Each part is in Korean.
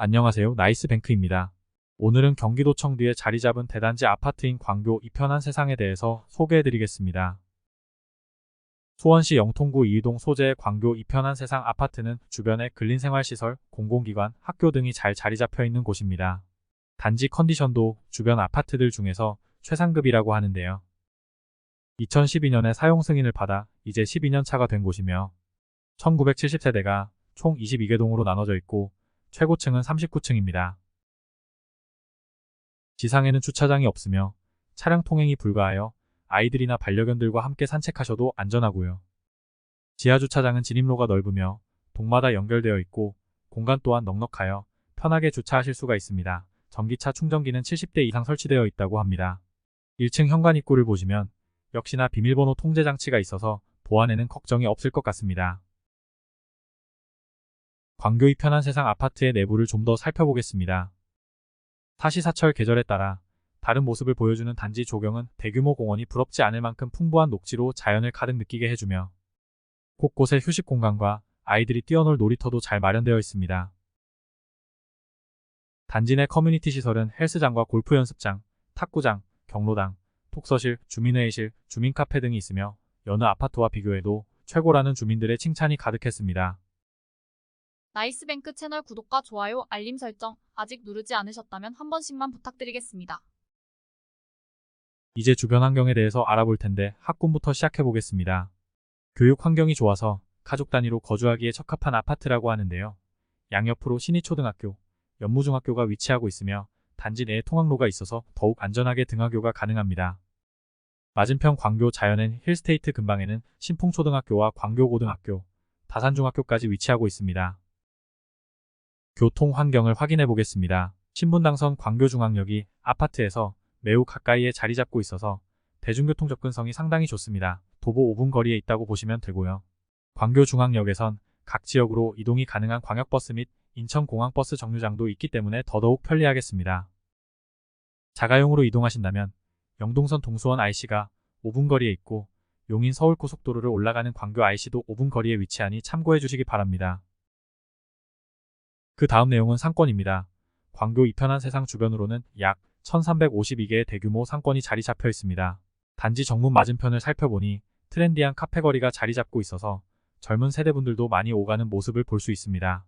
안녕하세요. 나이스뱅크입니다. 오늘은 경기도 청주에 자리 잡은 대단지 아파트인 광교 이편한 세상에 대해서 소개해드리겠습니다. 수원시 영통구 이동 소재의 광교 이편한 세상 아파트는 주변에 근린생활시설, 공공기관, 학교 등이 잘 자리 잡혀 있는 곳입니다. 단지 컨디션도 주변 아파트들 중에서 최상급이라고 하는데요. 2012년에 사용 승인을 받아 이제 12년 차가 된 곳이며 1970세대가 총 22개 동으로 나눠져 있고 최고층은 39층입니다. 지상에는 주차장이 없으며 차량 통행이 불가하여 아이들이나 반려견들과 함께 산책하셔도 안전하고요. 지하 주차장은 진입로가 넓으며 동마다 연결되어 있고 공간 또한 넉넉하여 편하게 주차하실 수가 있습니다. 전기차 충전기는 70대 이상 설치되어 있다고 합니다. 1층 현관 입구를 보시면 역시나 비밀번호 통제 장치가 있어서 보안에는 걱정이 없을 것 같습니다. 광교의 편한 세상 아파트의 내부를 좀 더 살펴보겠습니다. 사시사철 계절에 따라 다른 모습을 보여주는 단지 조경은 대규모 공원이 부럽지 않을 만큼 풍부한 녹지로 자연을 가득 느끼게 해주며 곳곳에 휴식 공간과 아이들이 뛰어놀 놀이터도 잘 마련되어 있습니다. 단지 내 커뮤니티 시설은 헬스장과 골프 연습장, 탁구장, 경로당, 독서실, 주민회의실, 주민카페 등이 있으며 여느 아파트와 비교해도 최고라는 주민들의 칭찬이 가득했습니다. 나이스뱅크 채널 구독과 좋아요, 알림 설정 아직 누르지 않으셨다면 한 번씩만 부탁드리겠습니다. 이제 주변 환경에 대해서 알아볼 텐데 학군부터 시작해 보겠습니다. 교육 환경이 좋아서 가족 단위로 거주하기에 적합한 아파트라고 하는데요. 양옆으로 신이초등학교, 연무중학교가 위치하고 있으며 단지 내에 통학로가 있어서 더욱 안전하게 등하교가 가능합니다. 맞은편 광교 자연엔 힐스테이트 근방에는 신풍초등학교와 광교고등학교, 다산중학교까지 위치하고 있습니다. 교통 환경을 확인해 보겠습니다. 신분당선 광교중앙역이 아파트에서 매우 가까이에 자리 잡고 있어서 대중교통 접근성이 상당히 좋습니다. 도보 5분 거리에 있다고 보시면 되고요. 광교중앙역에선 각 지역으로 이동이 가능한 광역버스 및 인천공항버스 정류장도 있기 때문에 더더욱 편리하겠습니다. 자가용으로 이동하신다면 영동선 동수원 IC가 5분 거리에 있고 용인 서울고속도로를 올라가는 광교 IC도 5분 거리에 위치하니 참고해 주시기 바랍니다. 그 다음 내용은 상권입니다. 광교 이편한 세상 주변으로는 약 1352개의 대규모 상권이 자리 잡혀 있습니다. 단지 정문 맞은편을 살펴보니 트렌디한 카페 거리가 자리 잡고 있어서 젊은 세대분들도 많이 오가는 모습을 볼 수 있습니다.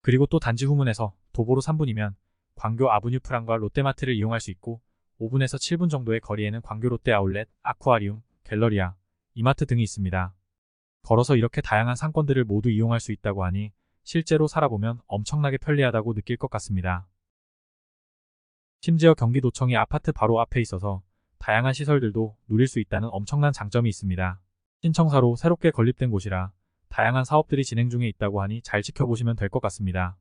그리고 또 단지 후문에서 도보로 3분이면 광교 아브뉴 프랑과 롯데마트를 이용할 수 있고 5분에서 7분 정도의 거리에는 광교 롯데 아울렛, 아쿠아리움, 갤러리아, 이마트 등이 있습니다. 걸어서 이렇게 다양한 상권들을 모두 이용할 수 있다고 하니 실제로 살아보면 엄청나게 편리하다고 느낄 것 같습니다. 심지어 경기도청이 아파트 바로 앞에 있어서 다양한 시설들도 누릴 수 있다는 엄청난 장점이 있습니다. 신청사로 새롭게 건립된 곳이라 다양한 사업들이 진행 중에 있다고 하니 잘 지켜보시면 될 것 같습니다.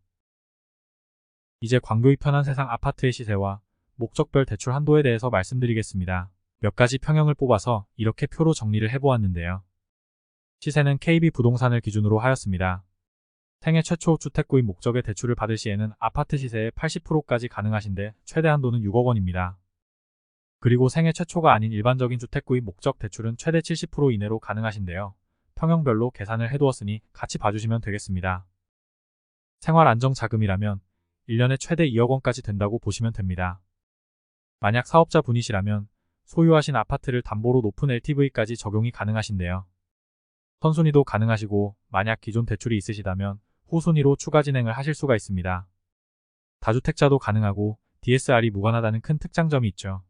이제 광교의 편한 세상 아파트의 시세와 목적별 대출 한도에 대해서 말씀드리겠습니다. 몇 가지 평형을 뽑아서 이렇게 표로 정리를 해보았는데요. 시세는 KB 부동산을 기준으로 하였습니다. 생애 최초 주택구입 목적의 대출을 받을 시에는 아파트 시세의 80%까지 가능하신데 최대 한도는 6억 원입니다. 그리고 생애 최초가 아닌 일반적인 주택구입 목적 대출은 최대 70% 이내로 가능하신데요. 평형별로 계산을 해두었으니 같이 봐주시면 되겠습니다. 생활안정자금이라면 1년에 최대 2억 원까지 된다고 보시면 됩니다. 만약 사업자 분이시라면 소유하신 아파트를 담보로 높은 LTV까지 적용이 가능하신데요. 선순위도 가능하시고 만약 기존 대출이 있으시다면 후순위로 추가 진행을 하실 수가 있습니다. 다주택자도 가능하고 DSR이 무관하다는 큰 특장점이 있죠.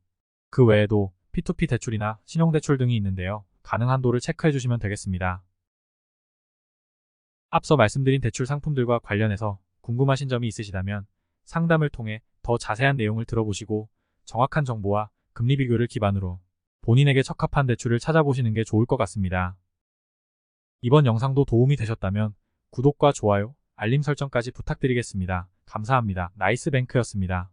그 외에도 P2P 대출이나 신용대출 등이 있는데요. 가능 한 도를 체크해 주시면 되겠습니다. 앞서 말씀드린 대출 상품들과 관련해서 궁금하신 점이 있으시다면 상담을 통해 더 자세한 내용을 들어보시고 정확한 정보와 금리 비교를 기반으로 본인에게 적합한 대출을 찾아보시는 게 좋을 것 같습니다. 이번 영상도 도움이 되셨다면 구독과 좋아요, 알림 설정까지 부탁드리겠습니다. 감사합니다. 나이스뱅크였습니다.